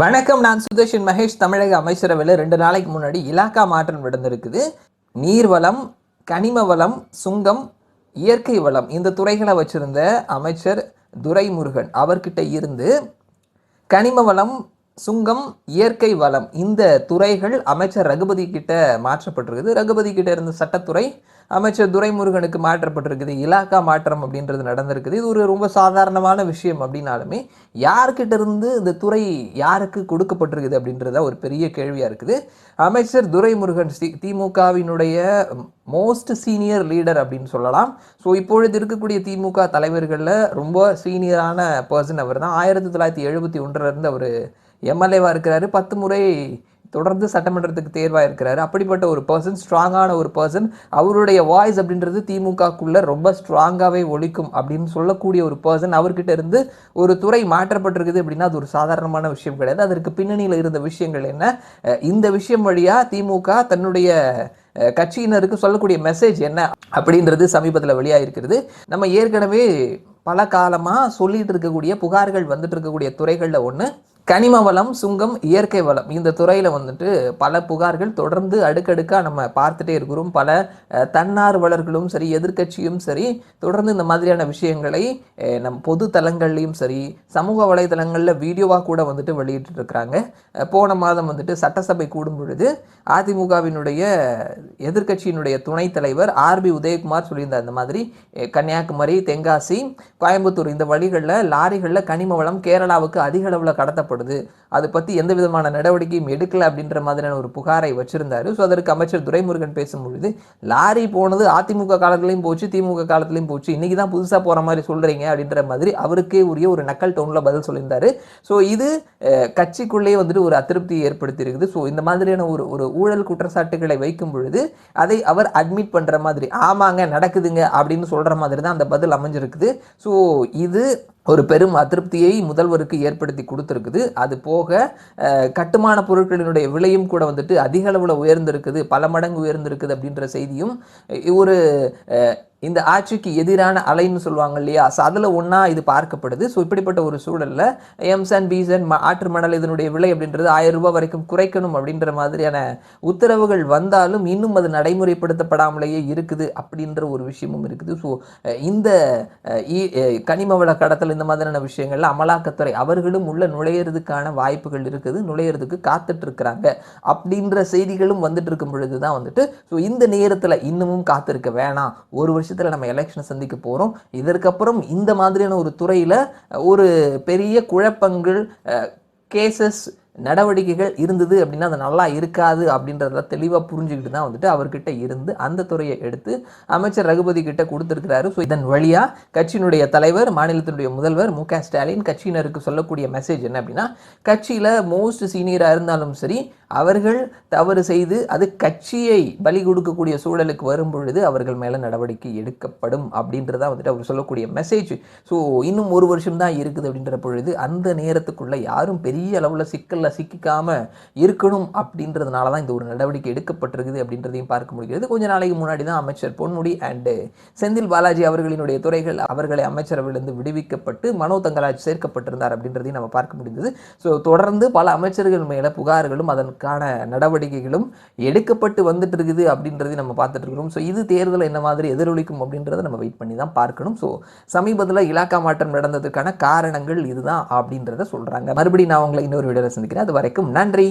வணக்கம் நான் சுதர்ஷன் மகேஷ் தமிழக அமைச்சரவையில் ரெண்டு நாளைக்கு முன்னாடி இலாக்கா மாற்றம் நடந்திருக்குது. நீர்வளம் கனிம வளம் சுங்கம் இயற்கை வளம் இந்த துறைகளை வச்சிருந்த அமைச்சர் துரைமுருகன் அவர்கிட்ட இருந்து கனிம வளம் சுங்கம் இயற்கை வளம் இந்த துறைகள் அமைச்சர் ரகுபதி கிட்ட மாற்றப்பட்டிருக்குது. ரகுபதி கிட்ட இருந்த சட்டத்துறை அமைச்சர் துரைமுருகனுக்கு மாற்றப்பட்டிருக்குது. இலாக்கா மாற்றம் அப்படின்றது நடந்திருக்குது. இது ஒரு ரொம்ப சாதாரணமான விஷயம் அப்படின்னாலுமே யார்கிட்ட இருந்து இந்த துறை யாருக்கு கொடுக்கப்பட்டிருக்குது அப்படின்றத ஒரு பெரிய கேள்வியாக இருக்குது. அமைச்சர் துரைமுருகன் சி திமுகவினுடைய மோஸ்ட் சீனியர் லீடர் அப்படின்னு சொல்லலாம். ஸோ இப்பொழுது இருக்கக்கூடிய திமுக தலைவர்களில் ரொம்ப சீனியரான பர்சன் அவர் தான் ஆயிரத்தி தொள்ளாயிரத்தி எழுபத்தி ஒன்றுலேருந்து அவர் எம்எல்ஏவாக இருக்கிறாரு பத்து முறை தொடர்ந்து சட்டமன்றத்துக்கு தேர்வாக இருக்கிறாரு. அப்படிப்பட்ட ஒரு பர்சன் ஸ்ட்ராங்கான ஒரு பர்சன் அவருடைய வாய்ஸ் அப்படின்றது திமுகக்குள்ளே ரொம்ப ஸ்ட்ராங்காகவே ஒழிக்கும் அப்படின்னு சொல்லக்கூடிய ஒரு பர்சன் அவர்கிட்ட இருந்து ஒரு துறை மாற்றப்பட்டிருக்குது அப்படின்னா அது ஒரு சாதாரணமான விஷயம் கிடையாது. அதற்கு பின்னணியில் இருந்த விஷயங்கள் என்ன? இந்த விஷயம் வழியாக திமுக தன்னுடைய கட்சியினருக்கு சொல்லக்கூடிய மெசேஜ் என்ன அப்படின்றது சமீபத்தில் வெளியாகிருக்கிறது நம்ம ஏற்கனவே பல காலமாக சொல்லிட்டு இருக்கக்கூடிய புகார்கள் வந்துட்டு இருக்கக்கூடிய துறைகளில் ஒன்று கனிம வளம் சுங்கம் இயற்கை வளம் இந்த துறையில் வந்துட்டு பல புகார்கள் தொடர்ந்து அடுக்கடுக்காக நம்ம பார்த்துட்டே இருக்கிறோம். பல தன்னார்வலர்களும் சரி எதிர்க்கட்சியும் சரி தொடர்ந்து இந்த மாதிரியான விஷயங்களை நம் பொது தளங்கள்லையும் சரி சமூக வலைதளங்களில் வீடியோவாக கூட வந்துட்டு வெளியிட்டு இருக்கிறாங்க போன மாதம் வந்துட்டு சட்டசபை கூடும் பொழுது அதிமுகவினுடைய எதிர்க்கட்சியினுடைய துணைத் தலைவர் ஆர்பி உதயகுமார் சொல்லியிருந்தார். இந்த மாதிரி கன்னியாகுமரி தென்காசி கோயம்புத்தூர் இந்த வழிகளில் லாரிகளில் கனிம வளம் கேரளாவுக்கு அதிக அளவில் கடத்தப்படுது அதை பற்றி எந்த விதமான நடவடிக்கையும் எடுக்கல அப்படின்ற மாதிரியான ஒரு புகாரை வச்சிருந்தாரு. ஸோ அதற்கு அமைச்சர் துரைமுருகன் பேசும்பொழுது லாரி போனது அதிமுக காலத்துலேயும் போச்சு திமுக காலத்துலேயும் போச்சு. இன்றைக்கி தான் புதுசாக போகிற மாதிரி சொல்கிறீங்க அப்படின்ற மாதிரி அவருக்கே உரிய ஒரு நக்கல் டவுனில் பதில் சொல்லியிருந்தாரு. ஸோ இது கட்சிக்குள்ளேயே வந்துட்டு ஒரு அதிருப்தியை ஏற்படுத்தி இருக்குது ஸோ இந்த மாதிரியான ஒரு ஒரு ஊழல் குற்றச்சாட்டுகளை வைக்கும் பொழுது அதை அவர் அட்மிட் பண்ணுற மாதிரி ஆமாங்க நடக்குதுங்க அப்படின்னு சொல்கிற மாதிரி தான் அந்த பதில் அமைஞ்சிருக்குது. ஸோ இது ஒரு பெரும் அதிருப்தியை முதல்வருக்கு ஏற்படுத்தி கொடுத்துருக்குது. அது போக கட்டுமான பொருட்களினுடைய விலையும் கூட வந்துட்டு அதிக அளவில் உயர்ந்திருக்குது. பல மடங்கு உயர்ந்திருக்குது அப்படின்ற செய்தியும் ஒரு இந்த ஆட்சிக்கு எதிரான அலைன்னு சொல்லுவாங்க இல்லையா? ஸோ அதில் ஒன்றா இது பார்க்கப்படுது. ஸோ இப்படிப்பட்ட ஒரு சூழலில் எம்சன் பீசன் ம ஆற்று மணல் இதனுடைய விலை அப்படின்றது ஆயிரம் ரூபாய் வரைக்கும் குறைக்கணும் அப்படின்ற மாதிரியான உத்தரவுகள் வந்தாலும் இன்னும் அது நடைமுறைப்படுத்தப்படாமலேயே இருக்குது அப்படின்ற ஒரு விஷயமும் இருக்குது. ஸோ இந்த கனிம வள கடத்தல் இந்த மாதிரியான விஷயங்கள்ல அமலாக்கத்துறை அவர்களும் உள்ள நுழையிறதுக்கான வாய்ப்புகள் இருக்குது. நுழையிறதுக்கு காத்துட்டு இருக்கிறாங்க அப்படின்ற செய்திகளும் வந்துட்டு இருக்கும் பொழுது தான் வந்துட்டு ஸோ இந்த நேரத்தில் இன்னமும் காத்திருக்க வேணாம். ஒரு வருஷம் வருஷத்தில் நம்ம எலெக்ஷனை சந்திக்க போகிறோம் இதற்கப்புறம் இந்த மாதிரியான ஒரு துறையில் ஒரு பெரிய குழப்பங்கள் கேசஸ் நடவடிக்கைகள் இருந்தது அப்படின்னா அது நல்லா இருக்காது அப்படின்றத தெளிவாக புரிஞ்சுக்கிட்டு தான் வந்துட்டு அவர்கிட்ட இருந்து அந்த துறையை எடுத்து அமைச்சர் ரகுபதி கிட்ட கொடுத்துருக்கிறாரு. ஸோ இதன் வழியாக கட்சியினுடைய தலைவர் மாநிலத்தினுடைய முதல்வர் மு க ஸ்டாலின் கட்சியினருக்கு சொல்லக்கூடிய மெசேஜ் என்ன அப்படின்னா கட்சியில் மோஸ்ட் சீனியராக இருந்தாலும் சரி அவர்கள் தவறு செய்து அது கட்சியை பலி கொடுக்கக்கூடிய சூழலுக்கு வரும் பொழுது அவர்கள் மேலே நடவடிக்கை எடுக்கப்படும் அப்படின்றதா வந்துட்டு அவர் சொல்லக்கூடிய மெசேஜ் ஸோ இன்னும் ஒரு வருஷம் தான் இருக்குது அப்படின்ற பொழுது அந்த நேரத்துக்குள்ளே யாரும் பெரிய அளவில் சிக்கலில் சிக்கிக்காம இருக்கணும் அப்படின்றதுனால தான் இந்த ஒரு நடவடிக்கை எடுக்கப்பட்டிருக்குது அப்படின்றதையும் பார்க்க முடிகிறது. கொஞ்ச நாளைக்கு முன்னாடி தான் அமைச்சர் பொன்முடி அண்டு செந்தில் பாலாஜி அவர்களினுடைய துறைகள் அவர்களை அமைச்சரவையிலிருந்து விடுவிக்கப்பட்டு மனோ தங்கராஜ் சேர்க்கப்பட்டிருந்தார் அப்படின்றதையும் நம்ம பார்க்க முடிந்தது. ஸோ தொடர்ந்து பல அமைச்சர்கள் மேலே புகார்களும் அதன் அதற்கான நடவடிக்கைகளும் எடுக்கப்பட்டு வந்துட்டு இருக்குது அப்படின்றதையும் நம்ம பார்த்துட்டு இருக்கிறோம் ஸோ இது தேர்தல் என்ன மாதிரி எதிரொலிக்கும் அப்படின்றத நம்ம வெயிட் பண்ணி தான் பார்க்கணும். ஸோ சமீபத்தில் இலாக்கா மாற்றம் நடந்ததுக்கான காரணங்கள் இதுதான் அப்படின்றத சொல்கிறாங்க மறுபடியும் நான் உங்களை இன்னொரு வீடியோவில் சந்திக்கிறேன். அது வரைக்கும் நன்றி.